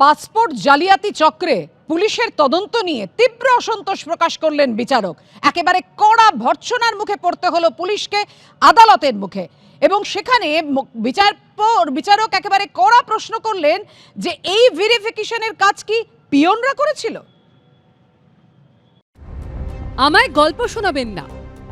Passport জালিয়াতি চক্রে পুলিশের তদন্ত নিয়ে তীব্র অসন্তোষ প্রকাশ করলেন বিচারক। একেবারে কড়া ভর্ৎসনার মুখে পড়তে হলো পুলিশকে আদালতের মুখে। এবং সেখানে বিচার বিচারক একেবারে কড়া প্রশ্ন করলেন যে এই ভেরিফিকেশনের কাজ কি পিয়নরা করেছিল? আমায় গল্প শোনাবেন না।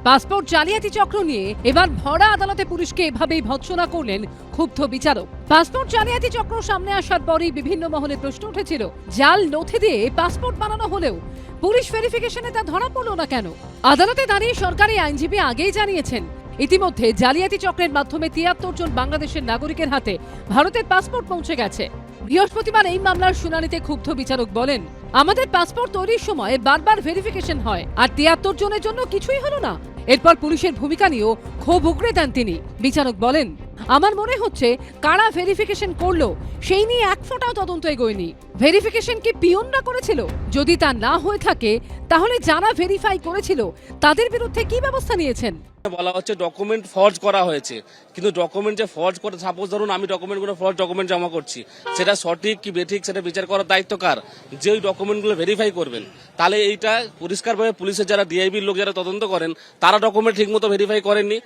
পাসপোর্ট জালিয়াতি চক্র নিয়ে এবার ভরা আদালতে পুলিশকে এভাবেই ভৎসনা করলেন ক্ষুব্ধ বিচারক। পাসপোর্ট জালিয়াতি চক্র সামনে আসার পরই বিভিন্ন মহলে প্রশ্ন উঠেছিল, জাল নথি দিয়ে পাসপোর্ট বানানো হলেও পুলিশ ভেরিফিকেশনে তা ধরা পড়ল না কেন? আদালতে দাঁড়িয়ে সরকারি আইনজীবী আগেই জানিয়েছেন, ইতিমধ্যে জালিয়াতি চক্রের মাধ্যমে তিয়াত্তর জন বাংলাদেশের নাগরিকের হাতে ভারতের পাসপোর্ট পৌঁছে গেছে। বৃহস্পতিবার এই মামলার শুনানিতে ক্ষুব্ধ বিচারক বলেন, আমাদের পাসপোর্ট তৈরির সময় বারবার ভেরিফিকেশন হয়, আর তিয়াত্তর জনের জন্য কিছুই হলো না। এরপর পুলিশের ভূমিকা নিয়েও ক্ষোভ উগড়ে দেন তিনি। বিচারক বলেন আমার মনে হচ্ছে কারা ভেরিফিকেশন করল, সেই নিয়ে এক ফোঁটাও তদন্ত এগোয়নি। ভেরিফিকেশন কি পিয়নরা করেছিল? যদি তা না হয়ে থাকে, তাহলে যারা ভেরিফাই করেছিল, তাদের বিরুদ্ধে কি ব্যবস্থা নিয়েছেন? বলা হচ্ছে ডকুমেন্ট ফর্জ করা হয়েছে। কিন্তু ডকুমেন্ট যে ফর্জ করে সাপোজ ধরুন আমি ডকুমেন্টগুলো ফর্জ ডকুমেন্ট জমা করছি, সেটা সঠিক কি বেঠিক, সেটা বিচার করার দায়িত্ব কার? যে ওই ডকুমেন্টগুলো ভেরিফাই করবেন, তাহলে এইটা পরিষ্কারভাবে পুলিশের যারা ডিআইবির লোক যারা তদন্ত করেন, তারা ডকুমেন্ট ঠিকমতো ভেরিফাই করেননি।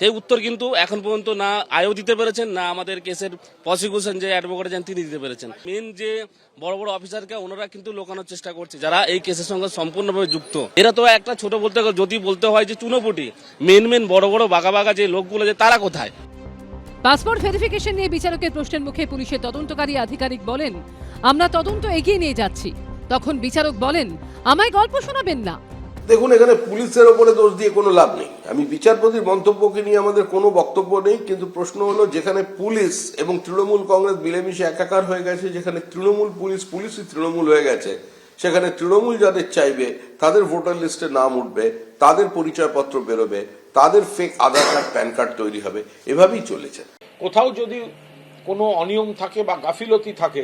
সেই উত্তর কিন্তু এখন পর্যন্ত না আয়ও দিতে পেরেছেন, না আমাদের কেসের প্রসিকিউশন যে অ্যাডভোকেট আছেন তিনি দিতে পেরেছেন। মেন যে বড় বড় অফিসারকে ওনারা কিন্তু লোকানোর চেষ্টা করছে, যারা এই কেসের সঙ্গে সম্পূর্ণভাবে যুক্ত। এরা তো একটা ছোট বলতে যদি বলতে হয় যে চুনোপুটি মেন মেন বড় বড় বাঘা বাঘা যে লোকগুলো যে তারা কোথায়? পাসপোর্ট ভেরিফিকেশন নিয়ে বিচারকের প্রশ্নের মুখে পুলিশের তদন্তকারী আধিকারিক বলেন, আমরা তদন্ত এগিয়ে নিয়ে যাচ্ছি। তখন বিচারক বলেন, আমায় গল্প শোনাবেন না। দেখুন, এখানে পুলিশের ওপরে দোষ দিয়ে কোনো লাভ নেই। আমি বিচারপতির মন্তব্যকে নিয়ে আমাদের কোনো বক্তব্য নেই, কিন্তু প্রশ্ন হলো, যেখানে পুলিশ এবং তৃণমূল কংগ্রেস মিলেমিশে একাকার হয়ে গেছে, যেখানে তৃণমূল পুলিশ, পুলিশই তৃণমূল হয়ে গেছে, সেখানে তৃণমূল যাদের চাইবে, তাদের ভোটার লিস্টে নাম উঠবে, তাদের পরিচয়পত্র বেরোবে, তাদের fake Aadhaar card PAN card তৈরি হবে। এভাবেই চলেছে। কোথাও যদি কোনো অনিয়ম থাকে বা গাফিলতি থাকে,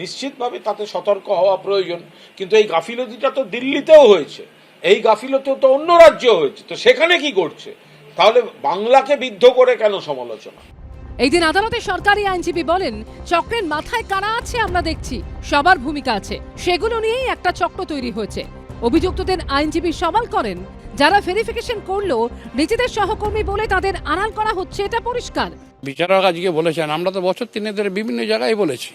নিশ্চিতভাবে তাতে সতর্ক হওয়া প্রয়োজন। কিন্তু এই গাফিলতিটা তো দিল্লিতেও হয়েছে। এই গাফিলতিও তো অন্য রাজ্য হয়েছে তো সেখানে কি করছে? তাহলে বাংলাকে বিদ্ধ করে কেন সমালোচনা? এই দিন আদালতে সরকারি আইনজীবী বলেন চক্রের মাথায় কারা আছে আমরা দেখছি সবার ভূমিকা আছে সেগুলো নিয়েই একটা চক্র তৈরি হয়েছে। অভিযুক্তদের আইনজীবী সওয়াল করেন যারা ভেরিফিকেশন করল নিজেদের সহকর্মী বলে তাদের আড়াল করা হচ্ছে এটা পরিষ্কার। বিচারক আজকে বলেছেন আমরা তো বছর তিনে ধরে বিভিন্ন জায়গায় বলেছি।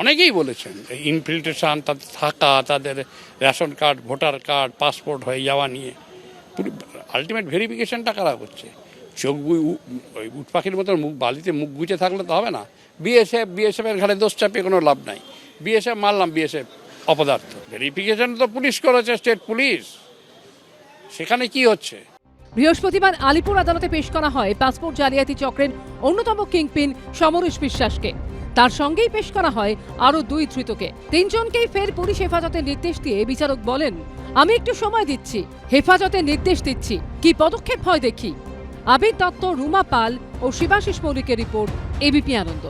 অনেকেই বলেছেন ইনফিল্ট্রেশন তাদের থাকা, তাদের ration card, voter card, passport হয়ে যাওয়া নিয়ে। আলটিমেট ভেরিফিকেশনটা কারা করছে? চোখ ওই উট পাখির মতো মুখ, বালিতে মুখ গুজে থাকলে তো হবে না। বিএসএফ বিএসএফ এর ঘাড়ে দোষ চাপিয়ে কোনো লাভ নাই। বিএসএফ মারলাম বিএসএফ অপদার্থ। ভেরিফিকেশন তো পুলিশ করেছে স্টেট পুলিশ সেখানে কি হচ্ছে? বৃহস্পতিবার আলিপুর আদালতে পেশ করা হয় পাসপোর্ট জালিয়াতি চক্রের অন্যতম কিংপিন সমরেশ বিশ্বাসকে। তার সঙ্গেই পেশ করা হয় আরও দুই ধৃতকে। তিনজনকেই ফের পুলিশ হেফাজতের নির্দেশ দিয়ে বিচারক বলেন, আমি একটু সময় দিচ্ছি, হেফাজতের নির্দেশ দিচ্ছি। কি পদক্ষেপ হয় দেখি। আবির দত্ত, রুমা পাল ও শিবাশিস মৌলিকের রিপোর্ট এবিপি আনন্দ।